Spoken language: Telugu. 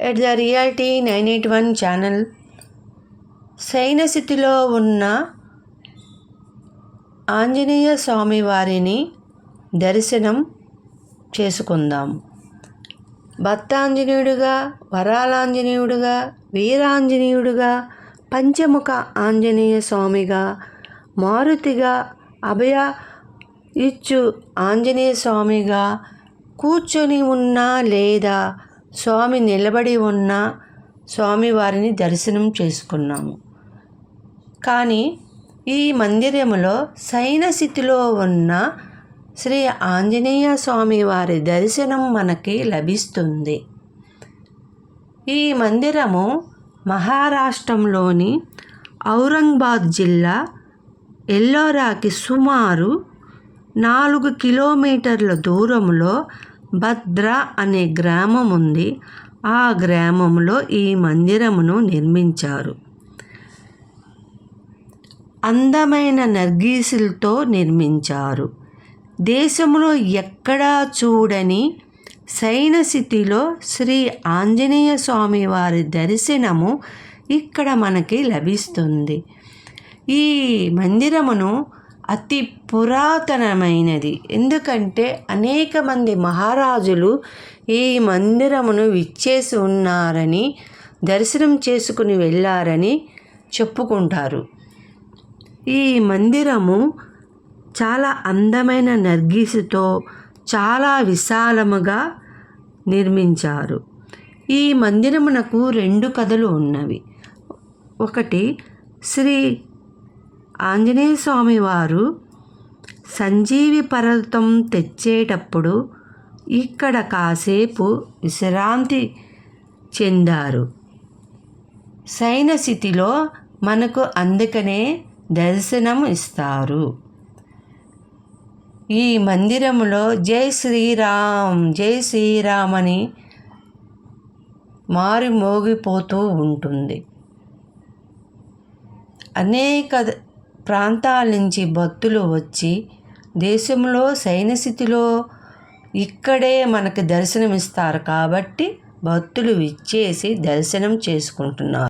At the reality nine eight one channel స్థితిలో ఉన్న ఆంజనేయ స్వామి వారిని దర్శనం చేసుకుందాం. భక్తాంజనేయుడుగా వరాలాంజనేయుడుగా వీరాంజనేయుడుగా పంచముఖ ఆంజనేయ స్వామిగా మారుతిగా అభయ ఇచ్చు ఆంజనేయ స్వామిగా కూర్చొని ఉన్నా లేదా స్వామి నిలబడి ఉన్న స్వామివారిని దర్శనం చేసుకున్నాము. కానీ ఈ మందిరములో శయన ఉన్న శ్రీ ఆంజనేయ స్వామి వారి దర్శనం మనకి లభిస్తుంది. ఈ మందిరము మహారాష్ట్రంలోని ఔరంగాబాద్ జిల్లా ఎల్లోరాకి సుమారు నాలుగు కిలోమీటర్ల దూరంలో భద్ర అనే గ్రామం ఉంది. ఆ గ్రామంలో ఈ మందిరమును నిర్మించారు. అందమైన నర్గీసులతో నిర్మించారు. దేశంలో ఎక్కడా చూడని సైన స్థితిలో శ్రీ ఆంజనేయ స్వామి వారి దర్శనము ఇక్కడ మనకి లభిస్తుంది. ఈ మందిరమును అతి పురాతనమైనది. ఎందుకంటే అనేక మంది మహారాజులు ఈ మందిరమును విచ్చేసి ఉన్నారని దర్శనం చేసుకుని వెళ్ళారని చెప్పుకుంటారు. ఈ మందిరము చాలా అందమైన నర్గీసుతో చాలా విశాలముగా నిర్మించారు. ఈ మందిరమునకు రెండు కథలు ఉన్నవి. ఒకటి శ్రీ ఆంజనేయ స్వామి వారు సంజీవి పర్వతం తెచ్చేటప్పుడు ఇక్కడ కాసేపు విశ్రాంతి చెందారు. సైన మనకు అందుకనే దర్శనం ఇస్తారు. ఈ మందిరంలో జై శ్రీరామ్ జై శ్రీరామ్ అని మారి మోగిపోతూ ఉంటుంది. అనేక ప్రాంతాల నుంచి భక్తులు వచ్చి దేశంలో సైనస్థితిలో ఇక్కడే మనకు దర్శనమిస్తారు కాబట్టి భక్తులు విచ్చేసి దర్శనం చేసుకుంటున్నారు.